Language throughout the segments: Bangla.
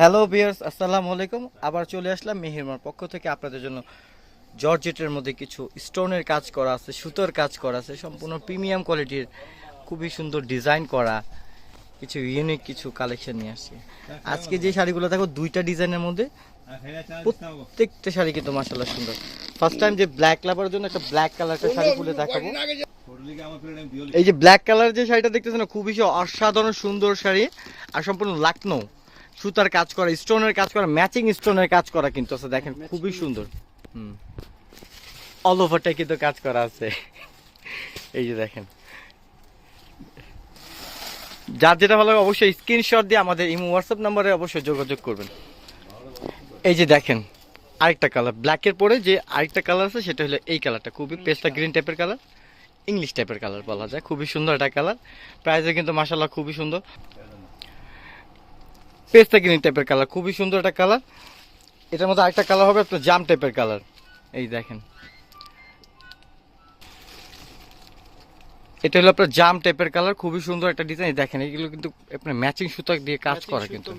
হ্যালো বিয়ার্স আসসালামু আলাইকুম। আবার চলে আসলাম মেহেরমার পক্ষ থেকে আপনাদের জন্য জর্জেটের মধ্যে কিছু স্টোনের কাজ করা আছে, সুতোর কাজ করা আছে, সম্পূর্ণ প্রিমিয়াম কোয়ালিটির, খুবই সুন্দর ডিজাইন করা, কিছু ইউনিক কিছু কালেকশন নিয়ে আসছি। আজকে যে শাড়িগুলো দেখো, দুইটা ডিজাইনের মধ্যে প্রত্যেকটা শাড়ি কিন্তু মাসাল্লাহ সুন্দর। ফার্স্ট টাইম যে ব্ল্যাক লাভার জন্য একটা ব্ল্যাক কালারটা শাড়ি খুলে দেখাবো। এই যে ব্ল্যাক কালার যে শাড়িটা দেখতেছেন খুবই অসাধারণ সুন্দর শাড়ি, আর সম্পূর্ণ লাকনো। সুতার কাজ করা স্টোনের কাজ করা ম্যাচিং স্টোনের কাজ করা কিন্তু আছে। দেখেন খুবই সুন্দর। হুম। অল ওভারটাই কিন্তু কাজ করা আছে। এই যে দেখেন। যার যেটা ভালো অবশ্যই স্ক্রিনশট দিয়ে আমাদের ইমো হোয়াটসঅ্যাপ নাম্বারে অবশ্যই যোগাযোগ করবেন। এই যে দেখেন আরেকটা কালার ব্ল্যাকের পরে যে আরেকটা কালার আছে সেটা হলো এই কালারটা খুবই পেস্টা গ্রিন টাইপের কালার ইংলিশ টাইপের কালার বলা যায়। খুবই সুন্দর একটা কালার প্রাইসে কিন্তু মাসাল্লাহ খুবই সুন্দর। পেস্তা গ্রিন টাইপের কালার খুবই সুন্দর একটা কালার এটার মধ্যে আরেকটা কালার হবে আপনার জাম টাইপের কালার এই দেখেন। এটা হলো আপনার জাম টাইপের কালার খুবই সুন্দর একটা ডিজাইন দেখেন এগুলো কিন্তু আপনার ম্যাচিং সুতো দিয়ে কাজ করা কিন্তু।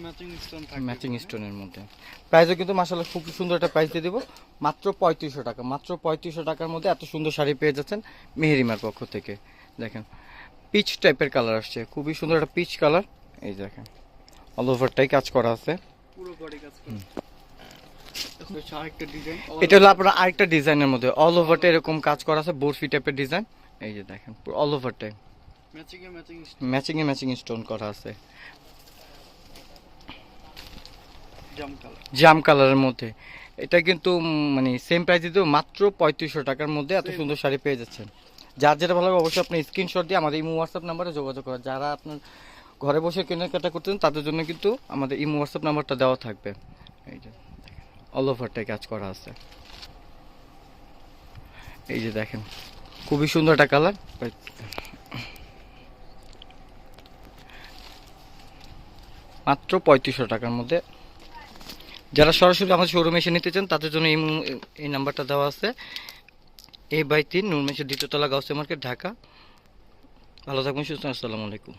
ম্যাচিং স্টোনের মধ্যে। প্রাইসও কিন্তু মাসাল্লাহ খুব সুন্দর একটা প্রাইস দিয়ে দেবো। মাত্র পঁয়ত্রিশশো টাকা মাত্র পঁয়ত্রিশশো টাকার মধ্যে এত সুন্দর শাড়ি পেয়ে যাচ্ছেন মেহেরিমার পক্ষ থেকে। দেখেন পিচ টাইপের কালার আসছে খুবই সুন্দর একটা পিচ কালার এই দেখেন। অল ওভারটাই কাজ করা আছে। পুরো বডি কাজ করে। এটা হলো আপনার আরেকটা ডিজাইনের মধ্যে। অল ওভারটা এরকম কাজ করা আছে বরফি টাইপের ডিজাইন এই যে দেখেন অল ওভারটাই ম্যাচিং এ ম্যাচিং ম্যাচিং এ ম্যাচিং স্টোন করা আছে। জাম কালার জাম কালারের মধ্যে। এটা কিন্তু মানে সেম প্রাইস দিতেও মাত্র পঁয়ত্রিশশো টাকার মধ্যে এত সুন্দর শাড়ি পেয়ে যাচ্ছেন। যার যেটা ভালো লাগে অবশ্যই আপনি স্ক্রিনশট দিয়ে আমাদের ইমো হোয়াটসঅ্যাপ নাম্বারে যোগাযোগ করেন। যারা আপনার ঘরে বসে কেনাকাটা করতেন তাদের জন্য কিন্তু আমাদের ইমো হোয়াটসঅ্যাপ নাম্বারটা দেওয়া থাকবে। এই যে অল ওভারটাই কাজ করা আছে। এই যে দেখেন, খুবই সুন্দর একটা কালার মাত্র পঁয়ত্রিশশো টাকার মধ্যে। যারা সরাসরি আমাদের শোরুমে এসে নিতে চান, তাদের জন্য এই এই নাম্বারটা দেওয়া আছে। এ বাই তিন নুরমেশের দ্বিতীয়তলা গাউসে মার্কেট, ঢাকা। ভালো থাকবেন, সুস্থ আসসালামু আলাইকুম।